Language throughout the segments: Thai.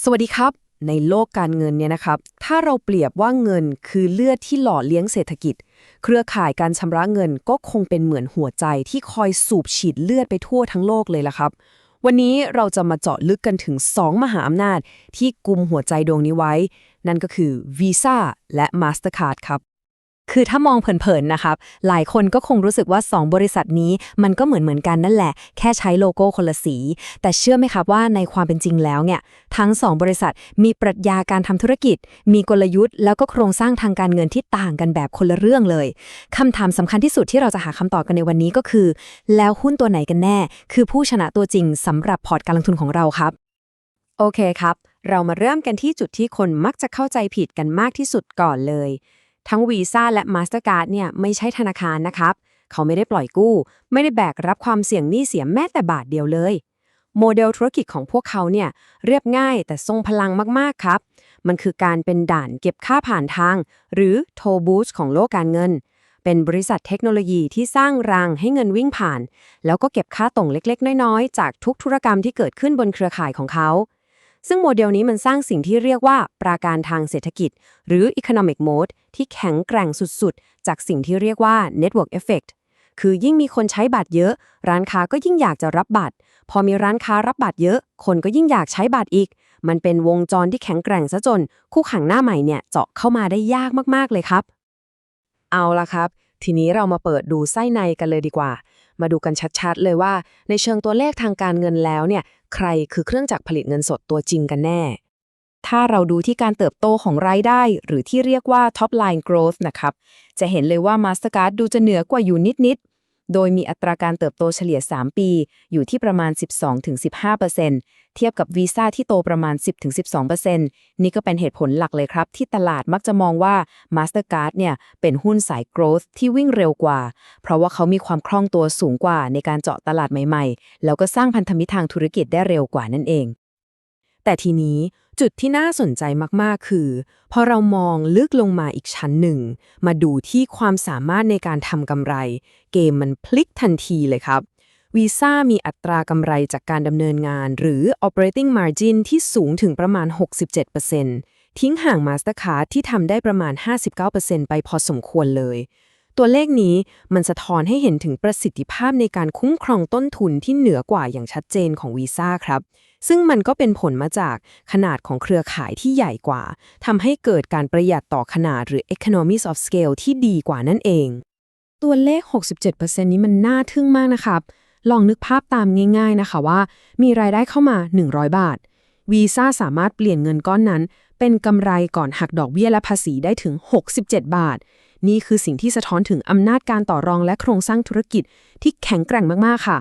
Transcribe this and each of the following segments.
สวัสดีครับ ในโลกการเงินเนี่ยนะครับ ถ้าเราเปรียบว่าเงินคือเลือดที่หล่อเลี้ยงเศรษฐกิจ เครือข่ายการชำระเงินก็คงเป็นเหมือนหัวใจที่คอยสูบฉีดเลือดไปทั่วทั้งโลกเลยละครับ วันนี้เราจะมาเจาะลึกกันถึง 2 มหาอำนาจที่กุมหัวใจดวงนี้ไว้ นั่นก็คือ Visa และ Mastercard ครับ คือถ้ามองเผินๆนะครับ หลายคนก็คงรู้สึกว่า 2 บริษัทนี้มันก็เหมือนเหมือนๆกันนั่นแหละ แค่ใช้โลโก้คนละสี แต่เชื่อไหมครับว่าในความเป็นจริงแล้วเนี่ย ทั้ง 2 บริษัทมีปรัชญาการทำธุรกิจ มีกลยุทธ์ แล้วก็โครงสร้างทางการเงินที่ต่างกันแบบคนละเรื่องเลยคำถามสำคัญที่สุดที่เราจะหาคำตอบกันในวันนี้ก็คือ แล้วหุ้นตัวไหนกันแน่ คือผู้ชนะตัวจริงสำหรับพอร์ตการลงทุนของเราครับ โอเคครับ เรามาเริ่มกันที่จุดที่คนมักจะเข้าใจผิดกันมากที่สุดก่อนเลย ทั้ง Visa และ Mastercard เนี่ยไม่ใช่ธนาคารนะครับ เขาไม่ได้ปล่อยกู้ ไม่ได้แบกรับความเสี่ยงหนี้เสียแม้แต่บาทเดียวเลย โมเดลธุรกิจของพวกเขาเนี่ยเรียบง่ายแต่ทรงพลังมากๆครับ มันคือการเป็นด่านเก็บค่าผ่านทาง หรือ toll booth ของโลกการเงิน เป็นบริษัทเทคโนโลยีที่สร้างรางให้เงินวิ่งผ่าน แล้วก็เก็บค่าต่งเล็กๆ น้อยๆ จากทุกธุรกรรมที่เกิดขึ้นบนเครือข่ายของเขา ซึ่งโมเดลนี้มันสร้างสิ่งที่เรียกว่าปราการทางเศรษฐกิจ หรือ economic mode ที่แข็งแกร่งสุดๆ จากสิ่งที่เรียกว่า network effect คือยิ่งมีคนใช้บัตรเยอะ ร้านค้าก็ยิ่งอยากจะรับบัตร พอมีร้านค้ารับบัตรเยอะ คนก็ยิ่งอยากใช้บัตรอีก มันเป็นวงจรที่แข็งแกร่งซะจน คู่แข่งหน้าใหม่เนี่ยเจาะเข้ามาได้ยากมากๆเลยครับ เอาละครับ ทีนี้เรามาเปิดดูไส้ในกันเลยดีกว่า มาดูกันชัดๆ เลยว่า ในเชิงตัวเลขทางการเงินแล้วเนี่ย ใครคือเครื่องจักรผลิตเงินสดตัวจริงกันแน่ ถ้าเราดูที่การเติบโตของรายได้ หรือที่เรียกว่า top line growth นะครับ จะเห็นเลยว่า Mastercard ดูจะเหนือกว่าอยู่นิดๆ โดยมีอัตราการเติบโตเฉลี่ย 3 ปี อยู่ที่ประมาณ 12-15%เทียบกับ Visa ที่โตประมาณ 10-12%นี่ก็เป็นเหตุผลหลักเลยครับ ที่ตลาดมักจะมองว่า Mastercard เนี่ย เป็นหุ้นสาย growth ที่วิ่งเร็วกว่า เพราะว่าเขามีความคล่องตัวสูงกว่าในการเจาะตลาดใหม่ๆ แล้วก็สร้างพันธมิตรทางธุรกิจได้เร็วกว่านั่นเอง แต่ทีนี้ จุดที่น่าสนใจมาก ๆ คือ พอเรามองลึกลงมาอีกชั้นหนึ่ง มาดูที่ความสามารถในการทำกำไร เกมมันพลิกทันทีเลยครับวีซ่ามีอัตรากำไรจากการดำเนินงาน หรือ operating margin ที่สูงถึงประมาณ 67%ทิ้งห่าง Mastercard ที่ทำได้ประมาณ 59%ไปพอสมควรเลย ตัวเลขนี้มันสะท้อนให้เห็นถึงประสิทธิภาพในการคุ้มครองต้นทุนที่เหนือกว่าอย่างชัดเจนของวีซ่าครับ ซึ่งมันก็เป็นผลมาจากขนาดของเครือข่ายที่ใหญ่กว่าทำให้เกิดการประหยัดต่อขนาดหรือ economies of scale ที่ดีกว่านั่นเอง ตัวเลข 67%นี้มันน่าทึ่งมากนะครับ ลองนึกภาพตามง่ายๆนะคะว่า มีรายได้เข้ามา 100 บาทวีซ่าสามารถเปลี่ยนเงินก้อนนั้น เป็นกำไรก่อนหักดอกเบี้ยและภาษีได้ถึง 67 บาท นี่คือสิ่งที่สะท้อนถึงอำนาจการต่อรองและโครงสร้างธุรกิจที่แข็งแกร่งมากๆค่ะ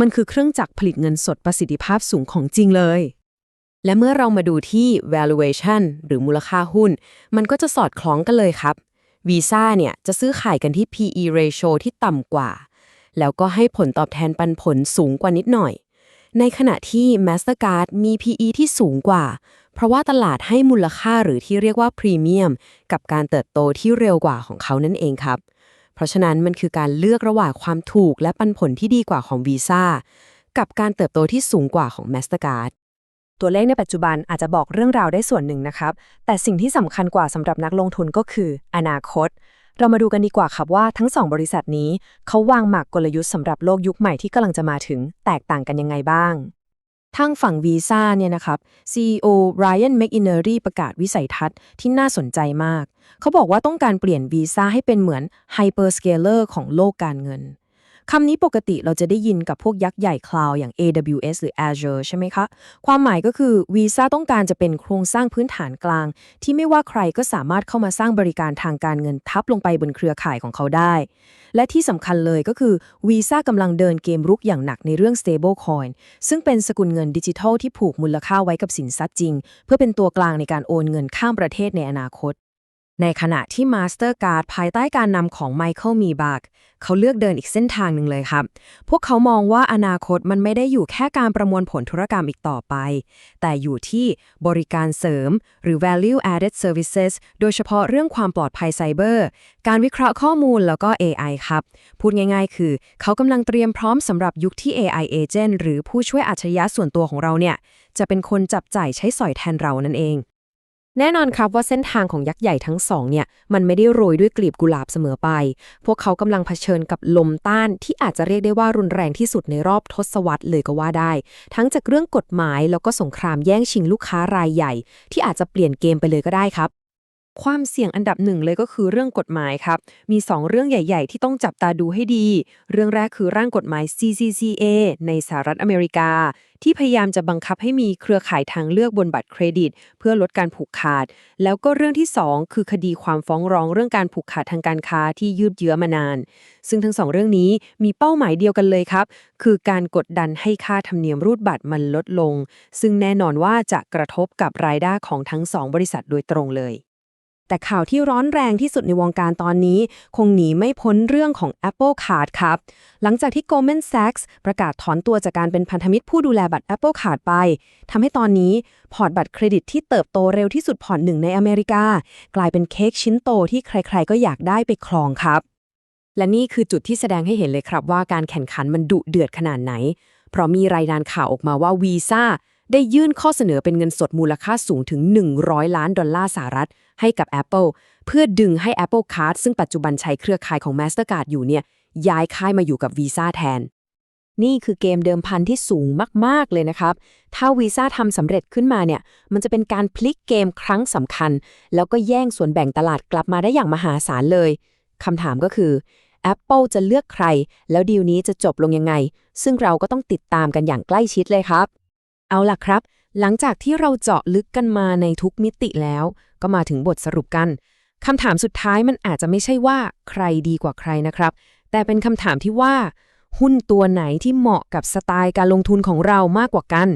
มันคือเครื่องจักรผลิตเงินสดประสิทธิภาพสูงของจริงเลย และเมื่อเรามาดูที่ valuation หรือมูลค่าหุ้น มันก็จะสอดคล้องกันเลยครับ Visa เนี่ยจะซื้อขายกันที่ PE ratio ที่ต่ำกว่า แล้วก็ให้ผลตอบแทนปันผลสูงกว่านิดหน่อย ในขณะที่ Mastercard มี PE ที่สูงกว่า เพราะว่าตลาดให้มูลค่าหรือที่เรียกว่าพรีเมียมกับการเติบโตที่เร็วกว่าของเขานั่นเองครับ เพราะฉะนั้นมันคือการเลือกระหว่างความถูกและปันผลที่ดีกว่าของ Visa กับการเติบโตที่สูงกว่าของ Mastercard ตัวเลขในปัจจุบันอาจจะบอกเรื่องราวได้ส่วนหนึ่งนะครับ แต่สิ่งที่สำคัญกว่าสำหรับนักลงทุนก็คือ อนาคต เรามาดูกันดีกว่าครับว่าทั้งสองบริษัทนี้ เขาวางหมากกลยุทธ์สำหรับโลกยุคใหม่ที่กำลังจะมาถึง แตกต่างกันยังไงบ้าง ทางฝั่งวีซ่าเนี่ยนะครับ CEO Ryan McInerney ประกาศวิสัยทัศน์ที่น่าสนใจมาก เขาบอกว่าต้องการเปลี่ยนวีซ่าให้เป็นเหมือน Hyperscaler ของโลกการเงิน คำนี้ปกติเราจะได้ยินกับพวกยักษ์ใหญ่คลาวอย่าง AWS หรือ Azure ใช่ไหมคะ ความหมายก็คือ Visa ต้องการจะเป็นโครงสร้างพื้นฐานกลาง ที่ไม่ว่าใครก็สามารถเข้ามาสร้างบริการทางการเงินทับลงไปบนเครือข่ายของเขาได้ และที่สำคัญเลยก็คือ Visa กำลังเดินเกมรุกอย่างหนักในเรื่อง stablecoin ซึ่งเป็นสกุลเงินดิจิทัลที่ผูกมูลค่าไว้กับสินทรัพย์จริง เพื่อเป็นตัวกลางในการโอนเงินข้ามประเทศในอนาคต ในขณะที่ Mastercard ภายใต้การนำของ Michael m e b a c h เขาเลือกเดินอีกเส้นทางหนึ่งเลยครับ พวกเขามองว่าอนาคตมันไม่ได้อยู่แค่การประมวลผลธุรกรรมอีกต่อไป แต่อยู่ที่บริการเสริม หรือ value added services โดยเฉพาะเรื่องความปลอดภัยไซเบอร์ การวิเคราะห์ข้อมูลแล้วก็ AI ครับ พูดง่ายๆ คือ เขากำลังเตรียมพร้อมสำหรับยุคที่ AI agent หรือผู้ช่วยอัจฉริยะส่วนตัวของเราเนี่ยจะเป็นคนจับจ่ายใช้สอยแทนเรานั่นเอง แน่นอนครับว่าเส้นทางของยักษ์ใหญ่ทั้งสองเนี่ย มันไม่ได้โรยด้วยกลีบกุหลาบเสมอไป พวกเขากำลังเผชิญกับลมต้านที่อาจจะเรียกได้ว่ารุนแรงที่สุดในรอบทศวรรษเลยก็ว่าได้ ทั้งจากเรื่องกฎหมายแล้วก็สงครามแย่งชิงลูกค้ารายใหญ่ ที่อาจจะเปลี่ยนเกมไปเลยก็ได้ครับ ความเสี่ยงอันดับหนึ่งเลยก็คือเรื่องกฎหมายครับ มี 2 เรื่องใหญ่ ๆ ที่ต้องจับตาดูให้ดี เรื่องแรกคือร่างกฎหมาย CCCA ในสหรัฐอเมริกา ที่พยายามจะบังคับให้มีเครือข่ายทางเลือกบนบัตรเครดิต เพื่อลดการผูกขาด แล้วก็เรื่องที่ 2 คือคดีความฟ้องร้องเรื่องการผูกขาดทางการค้าที่ยืดเยื้อมานาน ซึ่งทั้งสองเรื่องนี้มีเป้าหมายเดียวกันเลยครับ คือการกดดันให้ค่าธรรมเนียมรูดบัตรมันลดลง ซึ่งแน่นอนว่าจะกระทบกับรายได้ของทั้งสองบริษัทโดยตรงเลย แต่ข่าวที่ร้อนแรงที่สุดในวงการตอนนี้ คงหนีไม่พ้นเรื่องของ Apple Card ครับ หลังจากที่ Goldman Sachs ประกาศถอนตัวจากการเป็นพันธมิตรผู้ดูแลบัตร Apple Card ไปทำให้ตอนนี้ พอร์ตบัตรเครดิตที่เติบโตเร็วที่สุดพอร์ตหนึ่งในอเมริกา กลายเป็นเค้กชิ้นโตที่ใครๆ ก็อยากได้ไปครองครับ และนี่คือจุดที่แสดงให้เห็นเลยครับว่าการแข่งขันมันดุเดือดขนาดไหน เพราะมีรายงานข่าวออกมาว่าวีซ่าได้ยื่นข้อเสนอเป็นเงินสดมูลค่าสูงถึง 100 ล้านดอลลาร์สหรัฐ ให้กับ Apple เพื่อดึงให้ Apple Card ซึ่งปัจจุบันใช้เครือข่ายของ Mastercard อยู่เนี่ยย้ายค่ายมาอยู่กับวีซ่าแทน นี่คือเกมเดิมพันที่สูงมาก ๆ เลยนะครับ ถ้าวีซ่าทำสำเร็จขึ้นมาเนี่ย มันจะเป็นการพลิกเกมครั้งสำคัญ แล้วก็แย่งส่วนแบ่งตลาดกลับมาได้อย่างมหาศาลเลยคำถามก็คือ Apple จะเลือกใคร แล้วดีลนี้จะจบลงยังไง ซึ่งเราก็ต้องติดตามกันอย่างใกล้ชิดเลยครับ เอาล่ะครับ หลังจากที่เราเจาะลึกกันมาในทุกมิติแล้ว ก็มาถึงบทสรุปกันคำถามสุดท้ายมันอาจจะไม่ใช่ว่าใครดีกว่าใครนะครับ แต่เป็นคำถามที่ว่า หุ้นตัวไหนที่เหมาะกับสไตล์การลงทุนของเรามากกว่ากัน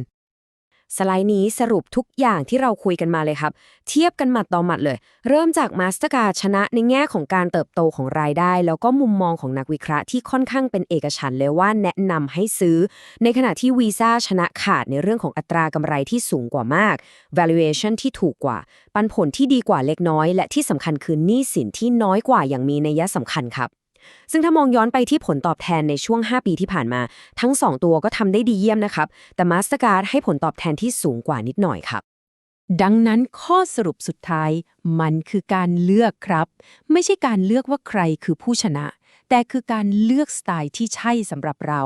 สไลด์นี้สรุปทุกอย่างที่เราคุยกันมาเลยครับ เทียบกันหมัดต่อหมัดเลย เริ่มจาก Mastercard ชนะในแง่ของการเติบโตของรายได้ แล้วก็มุมมองของนักวิเคราะห์ที่ค่อนข้างเป็นเอกฉันท์เลยว่าแนะนำให้ซื้อ ในขณะที่ Visa ชนะขาดในเรื่องของอัตรากำไรที่สูงกว่ามาก valuation ที่ถูกกว่า ปันผลที่ดีกว่าเล็กน้อย และที่สำคัญคือหนี้สินที่น้อยกว่าอย่างมีนัยสำคัญครับ ซึ่งถ้ามองย้อนไปที่ผลตอบแทนในช่วง 5 ปีที่ผ่านมา ทั้ง 2 ตัวก็ทำได้ดีเยี่ยมนะครับ แต่ Mastercard ให้ผลตอบแทนที่สูงกว่านิดหน่อยครับ ดังนั้นข้อสรุปสุดท้ายมันคือการเลือกครับ ไม่ใช่การเลือกว่าใครคือผู้ชนะ แต่คือการเลือกสไตล์ที่ใช่สำหรับเรา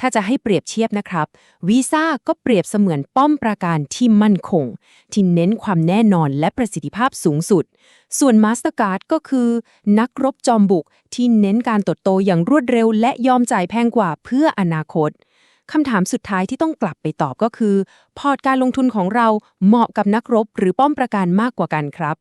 ถ้าจะให้เปรียบเทียบนะครับ วีซ่าก็เปรียบเสมือนป้อมปราการที่มั่นคง ที่เน้นความแน่นอนและประสิทธิภาพสูงสุด ส่วน Mastercard ก็คือ นักรบจอมบุกที่เน้นการติบโตอย่างรวดเร็ว และยอมจ่ายแพงกว่าเพื่ออนาคตคำถามสุดท้ายที่ต้องกลับไปตอบก็คือ พอร์ตการลงทุนของเราเหมาะกับนักรบ หรือป้อมประการมากกว่ากันครับ